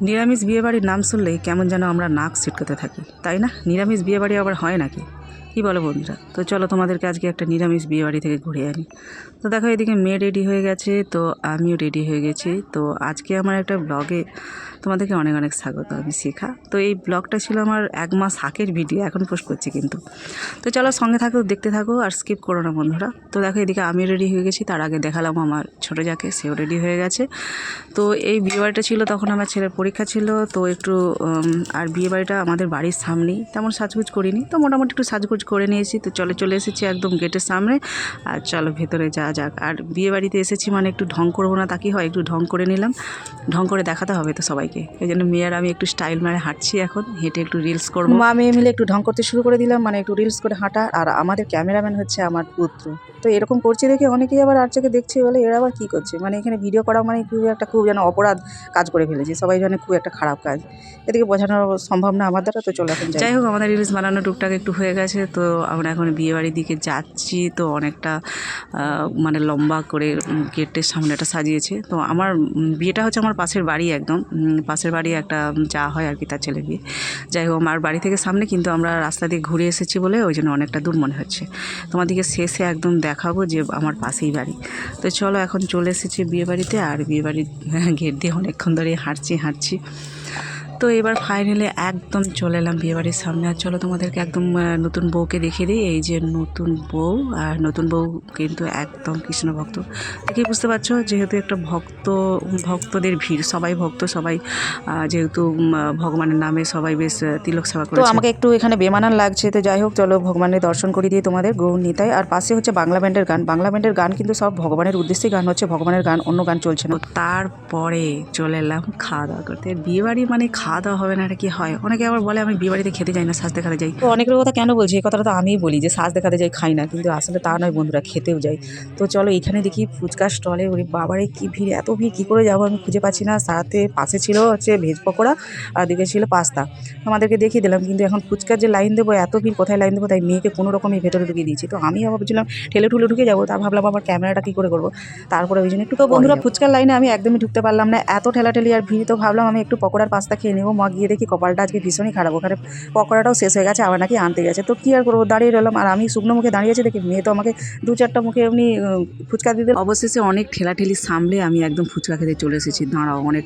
নিরামিষ বিয়েবাড়ির নাম শুনলেই কেমন যেন আমরা নাক ছিটকাতে থাকি, তাই না? নিরামিষ বিয়েবাড়ি আবার হয় নাকি? কী বলো বন্ধুরা? তো চলো তোমাদেরকে আজকে একটা নিরামিষ বিয়েবাড়ি থেকে ঘুরে আনি। তো দেখো এদিকে মেয়ে রেডি হয়ে গেছে, তো আমিও রেডি হয়ে গেছি। তো আজকে আমার একটা ব্লগে তোমাদেরকে অনেক অনেক স্বাগত, আমি শেখা। তো এই ব্লগটা ছিল আমার এক মাস আগের ভিডিও এখন পোস্ট করছি কিন্তু। তো চলো সঙ্গে থাকো, দেখতে থাকো আর স্কিপ করো না বন্ধুরা। তো দেখো এদিকে আমি রেডি হয়ে গেছি, তার আগে দেখালাম আমার ছোটো যাকে, সেও রেডি হয়ে গেছে। তো এই বিয়েবাড়িটা ছিল, তখন আমার ছেলের পরীক্ষা ছিল, তো একটু আর বিয়েবাড়িটা আমাদের বাড়ির সামনেই, তেমন সাজগুজ করিনি। তো মোটামুটি একটু সাজগুজ করে নিয়েছি। তো চলে চলে এসেছি একদম গেটের সামনে। আর চলো ভেতরে যাওয়া যাক। আর বিয়েবাড়িতে এসেছি মানে একটু ঢং করব না তা কি হয়? একটু ঢং করে নিলাম। ঢং করে দেখাতে হবে তো সবাইকে। এই জন্য মেয়ের আমি একটু স্টাইল মারে হাঁটছি এখন। হেঁটে একটু রিলস করব। মা মেয়ে মিলে একটু ঢং করতে শুরু করে দিলাম। মানে একটু রিলস করে হাঁটা। আর আমাদের ক্যামেরাম্যান হচ্ছে আমার পুত্র। তো এরকম করছে দেখে অনেকেই আবার আর চোখে দেখছে। বলে এরা আবার কী করছে? মানে এখানে ভিডিও করা মানে খুব একটা খুব যেন অপরাধ কাজ করে ফেলেছে। সবাই জানে খুব একটা খারাপ কাজ। এদিকে বোঝানো সম্ভব না আমার দ্বারা। তো চলে এখন যাই। হোক আমাদের রিলস বানানো টুকটাক একটু হয়ে গেছে। তো আমরা এখন বিয়ে বাড়ির দিকে যাচ্ছি, তো অনেকটা মানে লম্বা করে গেটের সামনেটা সাজিয়েছে। তো আমার বিয়েটা হচ্ছে আমার পাশের বাড়ি একদম পাশের বাড়ি একটা যা হয় আর কি তার ছেলে বিয়ে। যাই হোক, আমার বাড়ি থেকে সামনে কিন্তু আমরা রাস্তা দিয়ে ঘুরে এসেছি বলে ওই জন্য অনেকটা দূর মনে হচ্ছে। তোমাদেরকে শেষে একদম দেখাবো যে আমার পাশেই বাড়ি। তো চলো এখন চলে এসেছি বিয়ে বাড়িতে আর বিয়ে বাড়ির গেট দিয়ে অনেকক্ষণ ধরে হাঁটছি হাঁটছি। তো এবার ফাইনালি একদম চলে এলাম বিয়েবাড়ির সামনে। আর চলো তোমাদেরকে একদম নতুন বউকে দেখিয়ে দিই। এই যে নতুন বউ আর নতুন বউ কিন্তু একদম কৃষ্ণ ভক্ত দেখেই বুঝতে পারছ যেহেতু একটা ভক্ত ভক্তদের ভিড় সবাই ভক্ত সবাই যেহেতু ভগবানের নামে সবাই বেশ তিলক সেবা করে তো আমাকে একটু এখানে বেমানান লাগছে তো যাই হোক চলো ভগবানের দর্শন করে দিয়ে তোমাদের গৌর নিতাই। আর পাশে হচ্ছে বাংলা ব্যান্ডের গান। বাংলা ব্যান্ডের গান কিন্তু সব ভগবানের উদ্দেশ্যে গান হচ্ছে ভগবানের গান অন্য গান চলছে না। তারপরে চলে এলাম খাওয়া দাওয়া করতে। বিয়েবাড়ি মানে খাওয়া দাওয়া হবে না এটা কি হয়? অনেকে আবার বলে আমি বিয়ে বাড়িতে খেতে যাই না সাজ দেখাতে যাই। তো অনেকের কথা কেন বলছি? এই কথাটা তো আমিই বলি যে সাজ দেখাতে যাই খাই না। কিন্তু আসলে তা নয় বন্ধুরা খেতেও যাই। তো চলো এখানে দেখি ফুচকা স্টলে ওরে বাবারে কি ভিড় এত ভিড় কী করে যাব আমি খুঁজে পাচ্ছি না। সাথে পাশে ছিল হচ্ছে ভেজ পকোড়া আর দিকে ছিল পাস্তা। আমাদেরকে দেখিয়ে দিলাম কিন্তু এখন ফুচকার যে লাইন দেবো এত ভিড় কোথায় লাইন দেবো তাই মেয়েকে কোনো রকমই ভেতরে ঢুকিয়ে দিয়েছি। তো আমি ভাবছিলাম ঠেলে ঠুলে ঢুকে যাব তা ভাবলাম আবার ক্যামেরাটা কী করে করব? তারপরে ওই জন্য একটু তো বন্ধুরা ফুচকার লাইনে আমি একদমই ঢুকতে পারলাম না এত ঠেলাঠেলি আর ভিড় তো ভাবলাম আমি একটু পকোড়ার পাস্তা খেয়ে নেব, মা গিয়ে দেখি কপালটা আজকে ভীষণই খারাপ, ওখানে পকোড়াটাও শেষ হয়ে গেছে, আবার নাকি আনতে গেছে। তো কী আর করব? দাঁড়িয়ে রইলাম, আর আমি শুকনো মুখে দাঁড়িয়ে আছি দেখি, মেয়ে তো আমাকে দু চারটা মুখে এমনি ফুচকা দিতে অবশেষে অনেক ঠেলাঠেলি সামলে আমি একদম ফুচকা খেতে চলে এসেছি। দাঁড়াও, অনেক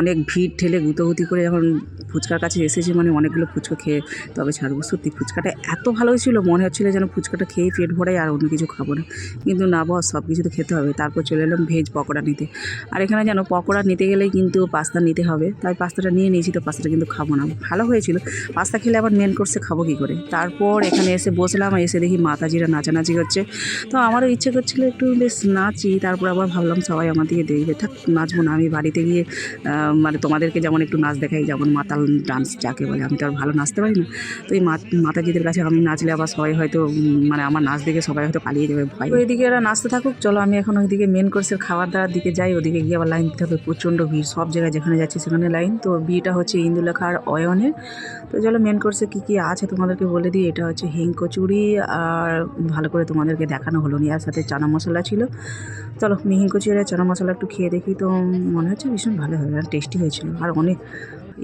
অনেক ভিড়, ঠেলে গুতোগুতি করে যখন ফুচকার কাছে এসেছি মানে অনেকগুলো ফুচকা খেয়ে তবে ছাড়বো। সত্যি ফুচকাটা এত ভালো ছিল, মনে হচ্ছিল যেন ফুচকাটা খেয়ে পেট ভরাই আর অন্য কিছু খাব না। কিন্তু না বস, সব কিছু তো খেতে হবে। তারপর চলে এলাম ভেজ পকোড়া নিতে। আর এখানে যেন পকোড়া নিতে গেলেই কিন্তু পাস্তা নিতে হবে। তাই পাস্তাটা নিয়ে নিয়েছি। তো পাস্তাটা কিন্তু খাব না। ভালো হয়েছিল। পাস্তা খেলে আবার মেন কোর্সে খাব কী করে? তারপর এখানে এসে বসলাম, এসে দেখি মাতাজিরা নাচানাচি করছে। তো আমারও ইচ্ছে করছিল একটু বেশ নাচি, তারপর আবার ভাবলাম সবাই আমার দিকে দেখবে। থাক, নাচবো না, আমি বাড়িতে গিয়ে মানে তোমাদেরকে যেমন একটু নাচ দেখাই, যেমন মাতাল ডান্স যাকে বলে, আমি তো আর ভালো নাচতে পারি না। তো এই মাতাজিদের কাছে আমি নাচলে আবার সবাই হয়তো মানে আমার নাচ দেখে সবাই হয়তো পালিয়ে যাবে, ভয় তো এদিকে এরা নাচতে থাকুক, চলো আমি এখন ওইদিকে মেন কোর্সের খাবার দাবার দিকে যাই, ওদিকে গিয়ে আবার লাইন দিতে হবে। প্রচণ্ড ভিড়, সব জায়গায় যেখানে যাচ্ছি সেখানে লাইন তো বিয়েটা হচ্ছে ইন্দুলেখার অয়নের। তো চলো মেন কোর্সে কী কী আছে তোমাদেরকে বলে দিই। এটা হচ্ছে হিং কচুরি আর ভালো করে তোমাদেরকে দেখানো হলো নি, আর সাথে চানা মশলা ছিল। চলো মিহিং কচুরি আর চানা মশলা একটু খেয়ে দেখি তো, মনে হচ্ছে ভীষণ ভালো হবে আর টেস্টি হয়েছিল। আর অনেক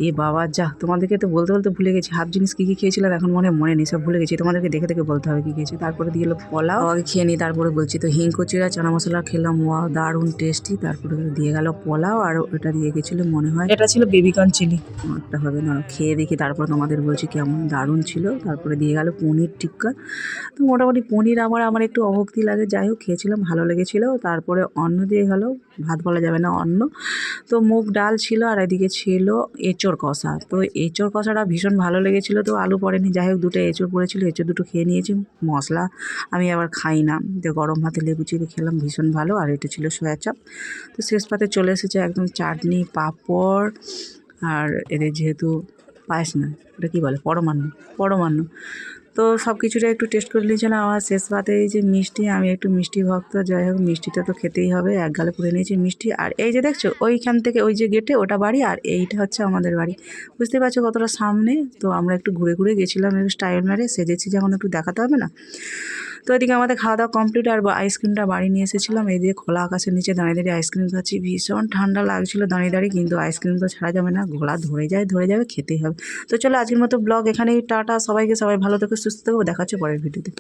এ বাবা যা তোমাদেরকে তো বলতে বলতে ভুলে গেছি। হাফ জিনিস কী কী খেয়েছিলাম এখন মনে হয় মনে নেই সব ভুলে গেছি। তোমাদেরকে দেখে দেখে বলতে হবে কী খেয়েছি। তারপরে দিয়ে এলো পোলাও। আগে খেয়ে নিই তারপরে বলছি তো হিং কচুরি চানা মশলা খেলাম ওয়া দারুণ টেস্টি তারপরে দিয়ে গেল পোলাও আর ওটা দিয়ে গেছিল মনে হয় এটা ছিল বেবিকর্ন চিলি। একটা হবে না খেয়ে দেখি। তারপর তোমাদের বলছি কেমন দারুণ ছিল। তারপরে দিয়ে গেল পনির টিক্কা। তো মোটামুটি পনির আমার আমার একটু অভক্তি লাগে যাই হোক খেয়েছিলাম ভালো লেগেছিলো। তারপরে অন্ন দিয়ে গেল ভাত বলা যাবে না অন্ন। তো মুগ ডাল ছিল আর এদিকে ছিল এঁচোড় কষা। তো এঁচোড় কষাটা ভীষণ ভালো লেগেছিল। তো আলু পড়েনি যাই হোক দুটো এঁচোড় পড়েছিল, এঁচোড় দুটো খেয়ে নিয়েছি। মশলা আমি আবার খাই না। তো গরম ভাতে লেবু চিপে খেলাম, ভীষণ ভালো। আর এটা ছিল সয়া চাপ। তো শেষ পাতে চলে এসেছে একদম চাটনি, পাঁপড়, আর এদের যেহেতু পায়েস না, এটা কী বলে? পরমান্ন পরমান্ন। তো সব কিছুটা একটু টেস্ট করে নিয়েছিলাম আমার শেষ পাতে এই যে মিষ্টি, আমি একটু মিষ্টি ভক্ত, যাই হোক, মিষ্টিটা তো খেতেই হবে, এক গালে পুড়ে নিয়েছি মিষ্টি। আর এই যে দেখছ, ওইখান থেকে ওই যে গেটে ওটা বাড়ি, আর এইটা হচ্ছে আমাদের বাড়ি। বুঝতে পারছ কতটা সামনে? তো আমরা একটু ঘুরে ঘুরে গেছিলাম, একটু স্টাইল মেরে, সেজেছি যেমন একটু দেখাতে হবে না। তো এদিকে আমাদের খাওয়া দাওয়া কমপ্লিট আর আইসক্রিমটা বাড়ি নিয়ে এসেছিলাম। এই দিয়ে খোলা আকাশের নিচে দাঁড়িয়ে দাঁড়িয়ে আইসক্রিম খাচ্ছি। ভীষণ ঠান্ডা লাগছিল দাঁড়িয়ে দাঁড়িয়ে, কিন্তু আইসক্রিম তো ছাড়া যাবে না। ঘোলা ধরে যায়, ধরে যাবে, খেতেই হবে। তো চলো আজকের মতো ব্লগ এখানেই, টাটা। সবাইকে সবাই ভালো থেকো, সুস্থ থেকো। দেখাচ্ছে পরের ভিডিওতে